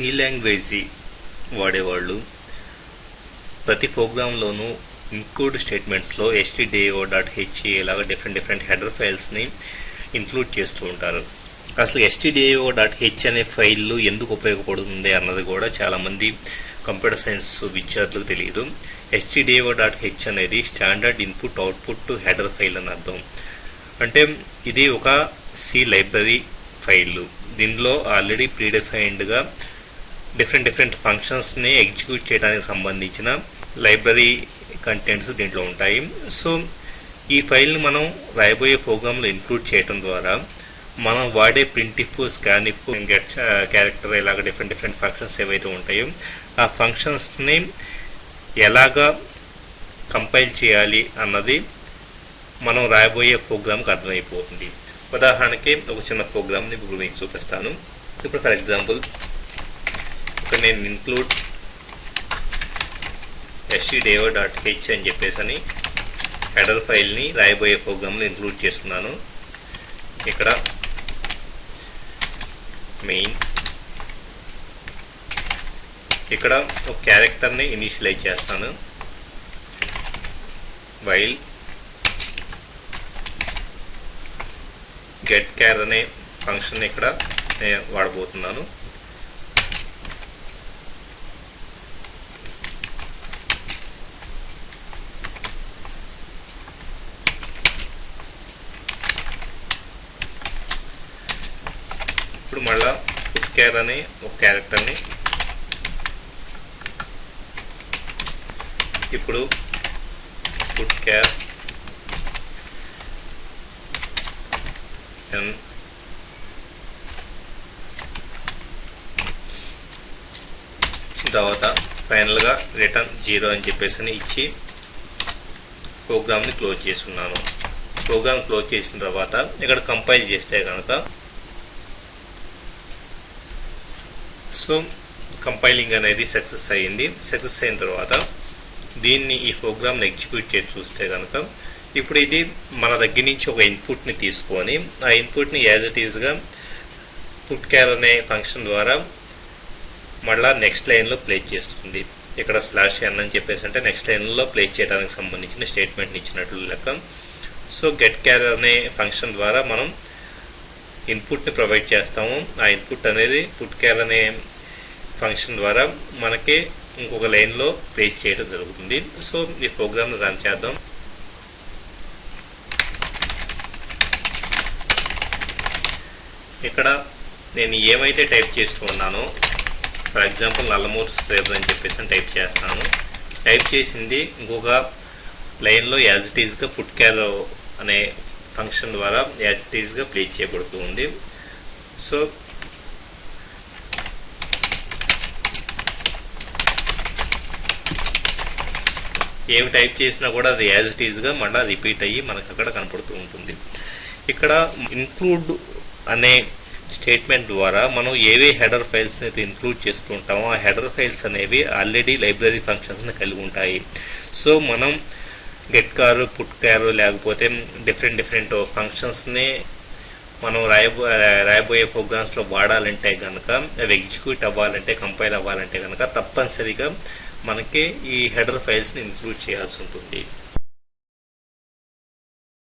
C language వాడేవాళ్ళు. ప్రతి ప్రోగ్రాంలోనూ ఇంక్లూడ్ స్టేట్మెంట్స్లో ఎస్టీడిఓ డాట్ హెచ్ఏ లాగా డిఫరెంట్ డిఫరెంట్ హెడర్ ఫైల్స్ని ఇంక్లూడ్ చేస్తూ ఉంటారు. అసలు ఎస్టీడిఓ డాట్ హెచ్ అనే ఫైల్ ఎందుకు ఉపయోగపడుతుంది అన్నది కూడా చాలామంది కంప్యూటర్ సైన్స్ విద్యార్థులకు తెలియదు. ఎస్టీడిఓ డాట్ హెచ్ అనేది standard input output to header file అని అర్థం. అంటే ఇది ఒక సి లైబ్రరీ ఫైల్. దీనిలో ఆల్రెడీ ప్రీడిఫైన్డ్గా డిఫరెంట్ డిఫరెంట్ ఫంక్షన్స్ని ఎగ్జిక్యూట్ చేయడానికి సంబంధించిన లైబ్రరీ కంటెంట్స్ దీంట్లో ఉంటాయి. సో ఈ ఫైల్ని మనం రాయబోయే ప్రోగ్రాంలో ఇంక్లూడ్ చేయడం ద్వారా మనం వాడే ప్రింటిఫ్ స్కానిఫ్ గెట్ క్యారెక్టర్ ఇలాగ డిఫరెంట్ డిఫరెంట్ ఫంక్షన్స్ ఏవైతే ఉంటాయో ఆ ఫంక్షన్స్ని ఎలాగా కంపైల్ చేయాలి అన్నది మనం రాయబోయే ప్రోగ్రామ్కి అర్థమైపోతుంది. ఉదాహరణకి ఒక చిన్న ప్రోగ్రామ్ని ఇప్పుడు మీకు చూపిస్తాను. ఇప్పుడు ఫర్ ఎగ్జాంపుల్ ఇక్కడ నేను ఇన్క్లూడ్ ఎస్టీడేఓ డాట్ హెచ్ అని చెప్పేసి అని హెడర్ ఫైల్ని రాయబోయే ప్రోగ్రామ్లో ఇంక్లూడ్ చేస్తున్నాను. ఇక్కడ మెయిన్ ఇక్కడ ఒక క్యారెక్టర్ని ఇనిషియలైజ్ చేస్తాను. వైల్ గెట్ క్యార్ అనే ఫంక్షన్ ఇక్కడ నేను వాడబోతున్నాను. ఇప్పుడు మళ్ళా ఫుడ్ కేర్ అనే ఒక క్యారెక్టర్ని ఇప్పుడు ఫుడ్ కేర్ ఎన్ తర్వాత ఫైనల్గా రిటర్న్ జీరో అని చెప్పేసి ఇచ్చి ప్రోగ్రామ్ని క్లోజ్ చేస్తున్నాను. ప్రోగ్రామ్ క్లోజ్ చేసిన తర్వాత ఇక్కడ కంపైల్ చేస్తే కనుక సో కంపైలింగ్ అనేది సక్సెస్ అయ్యింది. సక్సెస్ అయిన తర్వాత దీన్ని ఈ ప్రోగ్రామ్ని ఎగ్జిక్యూట్ చేసి చూస్తే కనుక ఇప్పుడు ఇది మన దగ్గర నుంచి ఒక ఇన్పుట్ని తీసుకొని ఆ ఇన్పుట్ని యాజ్ ఇట్ ఈజ్గా పుట్ క్యార్ అనే ఫంక్షన్ ద్వారా మళ్ళా నెక్స్ట్ లైన్లో ప్లేస్ చేస్తుంది. ఇక్కడ స్లాష్ ఎన్ అని చెప్పేసి అంటే నెక్స్ట్ లైన్లో ప్లేస్ చేయడానికి సంబంధించిన స్టేట్మెంట్ని ఇచ్చినట్లు లెక్క. సో గెట్ క్యార్ అనే ఫంక్షన్ ద్వారా మనం ఇన్పుట్ని ప్రొవైడ్ చేస్తాము. ఆ ఇన్పుట్ అనేది పుట్ క్యార్ అనే ఫంక్షన్ ద్వారా మనకి ఇంకొక లైన్లో పేస్ట్ చేయడం జరుగుతుంది. సో ఈ ప్రోగ్రామ్ని రన్ చేద్దాం. ఇక్కడ నేను ఏమైతే టైప్ చేస్తూ ఉన్నానో ఫర్ ఎగ్జాంపుల్ నల్లమూరు శ్రీధర్ అని చెప్పేసి టైప్ చేస్తాను. టైప్ చేసింది ఇంకొక లైన్లో యాజ్ ఇట్ ఈజ్గా ఫుడ్ క్యార్ అనే ఫంక్షన్ ద్వారా యాజ్ ఇట్ ఈజ్గా ప్లే చేయబడుతూ ఉంది. సో ఏమి టైప్ చేసినా కూడా అది యాజ్ ఇట్ ఈజ్గా మళ్ళీ రిపీట్ అయ్యి మనకు అక్కడ కనపడుతూ ఉంటుంది. ఇక్కడ ఇంక్లూడ్ అనే స్టేట్మెంట్ ద్వారా మనం ఏవే హెడర్ ఫైల్స్ అయితే ఇంక్లూడ్ చేస్తూ ఉంటామో ఆ హెడర్ ఫైల్స్ అనేవి ఆల్రెడీ లైబ్రరీ ఫంక్షన్స్ని కలిగి ఉంటాయి. సో మనం గెట్ కారు పుట్ కారు లేకపోతే డిఫరెంట్ డిఫరెంట్ ఫంక్షన్స్ని మనం రాయబో రాయబోయే ప్రోగ్రామ్స్లో వాడాలంటే కనుక అవి ఎగ్జిక్యూట్ అవ్వాలంటే కంపైల్ అవ్వాలంటే కనుక తప్పనిసరిగా మనకి ఈ హెడర్ ఫైల్స్ని ఇంక్లూడ్ చేయాల్సి ఉంటుంది.